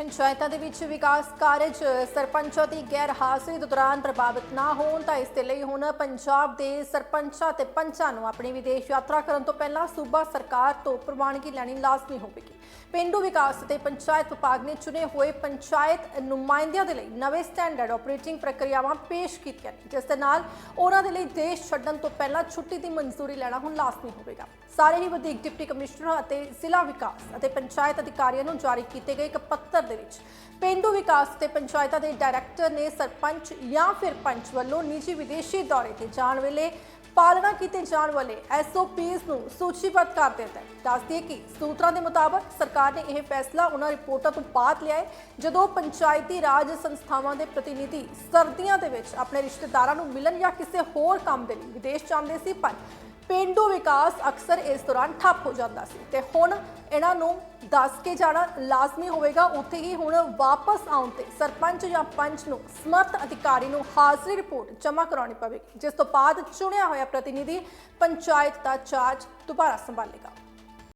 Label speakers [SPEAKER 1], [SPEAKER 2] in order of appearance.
[SPEAKER 1] ਪੰਚਾਇਤਾਂ ਦੇ ਵਿੱਚ ਵਿਕਾਸ ਕਾਰਜ ਸਰਪੰਚਾਂ ਦੀ ਗੈਰ ਹਾਜ਼ਰੀ ਦੇ ਦੌਰਾਨ ਪ੍ਰਭਾਵਿਤ ਨਾ ਹੋਣ ਤਾਂ ਇਸ ਦੇ ਲਈ ਹੁਣ ਪੰਜਾਬ ਦੇ ਸਰਪੰਚਾਂ ਤੇ ਪੰਚਾਂ ਨੂੰ ਆਪਣੀ ਵਿਦੇਸ਼ ਯਾਤਰਾ ਕਰਨ ਤੋਂ ਪਹਿਲਾਂ ਸੂਬਾ ਸਰਕਾਰ ਤੋਂ ਪ੍ਰਵਾਨਗੀ ਲੈਣੀ ਲਾਜ਼ਮੀ ਹੋਵੇਗੀ ਪਿੰਡੂ ਵਿਕਾਸ ਅਤੇ ਪੰਚਾਇਤ ਵਿਭਾਗ ਨੇ ਚੁਣੇ ਹੋਏ ਪੰਚਾਇਤ ਨੁਮਾਇੰਦਿਆਂ ਦੇ ਲਈ ਨਵੇਂ ਸਟੈਂਡਰਡ ਆਪਰੇਟਿੰਗ ਪ੍ਰਕਿਰਿਆਵਾਂ ਪੇਸ਼ ਕੀਤੀਆਂ ਨੇ, ਜਿਸ ਦੇ ਨਾਲ ਉਹਨਾਂ ਦੇ ਲਈ ਦੇਸ਼ ਛੱਡਣ ਤੋਂ ਪਹਿਲਾਂ ਛੁੱਟੀ ਦੀ ਮਨਜ਼ੂਰੀ ਲੈਣਾ ਹੁਣ ਲਾਜ਼ਮੀ ਹੋਵੇਗਾ। ਸਾਰੇ ਹੀ ਵਧੀਕ ਡਿਪਟੀ ਕਮਿਸ਼ਨਰ ਅਤੇ ਜ਼ਿਲ੍ਹਾ ਵਿਕਾਸ ਅਤੇ ਪੰਚਾਇਤ ਅਧਿਕਾਰੀਆਂ ਨੂੰ ਜਾਰੀ ਕੀਤੇ ਗਏ ਇੱਕ ਪੱਤਰ ਦੇ ਵਿੱਚ। ਪਿੰਡੂ ਵਿਕਾਸ ਤੇ ਪੰਚਾਇਤਾਂ ਦੇ ਡਾਇਰੈਕਟਰ ਨੇ ਸਰਪੰਚ ਜਾਂ ਫਿਰ ਪੰਚ ਵੱਲੋਂ ਨਿੱਜੀ ਵਿਦੇਸ਼ੀ ਦੌਰੇ ਤੇ ਜਾਣ ਵੇਲੇ ਪਾਲਣਾ ਕੀਤੇ ਜਾਣ ਵਾਲੇ ਐਸਓਪੀਸ ਨੂੰ ਸੂਚੀਬੱਧ ਕਰ ਦਿੱਤਾ ਹੈ। ਦੱਸ ਕਿ ਸੂਤਰਾਂ ਦੇ ਮੁਤਾਬਕ ਸਰਕਾਰ ਨੇ ਇਹ ਫੈਸਲਾ ਉਹਨਾਂ ਰਿਪੋਰਟਾਂ ਤੋਂ ਬਾਅਦ ਲਿਆ ਹੈ, ਜਦੋਂ ਪੰਚਾਇਤੀ ਰਾਜ ਸੰਸਥਾਵਾਂ ਦੇ ਪ੍ਰਤੀਨਿਧੀ ਸਰਦੀਆਂ ਦੇ ਵਿੱਚ ਆਪਣੇ ਰਿਸ਼ਤੇਦਾਰਾਂ ਨੂੰ ਮਿਲਣ ਜਾਂ ਕਿਸੇ ਹੋਰ ਕੰਮ ਦੇ ਲਈ ਵਿਦੇਸ਼ ਜਾਂਦੇ ਸੀ, ਪਰ ਪੇਂਡੂ ਵਿਕਾਸ ਅਕਸਰ ਇਸ ਦੌਰਾਨ ਠੱਪ ਹੋ ਜਾਂਦਾ ਸੀ ਤੇ ਹੁਣ ਇਹਨਾਂ ਨੂੰ ਦੱਸ ਕੇ ਜਾਣਾ ਲਾਜ਼ਮੀ ਹੋਵੇਗਾ। ਉੱਥੇ ਹੀ ਹੁਣ ਵਾਪਸ ਆਉਣ ਤੇ ਸਰਪੰਚ ਜਾਂ ਪੰਚ ਨੂੰ ਸਮਰਥ ਅਧਿਕਾਰੀ ਨੂੰ ਹਾਜ਼ਰੀ ਰਿਪੋਰਟ ਜਮ੍ਹਾਂ ਕਰਾਉਣੀ ਪਵੇਗੀ, ਜਿਸ ਤੋਂ ਬਾਅਦ ਚੁਣਿਆ ਹੋਇਆ ਪ੍ਰਤੀਨਿਧੀ ਪੰਚਾਇਤ ਦਾ ਚਾਰਜ ਦੁਬਾਰਾ ਸੰਭਾਲੇਗਾ।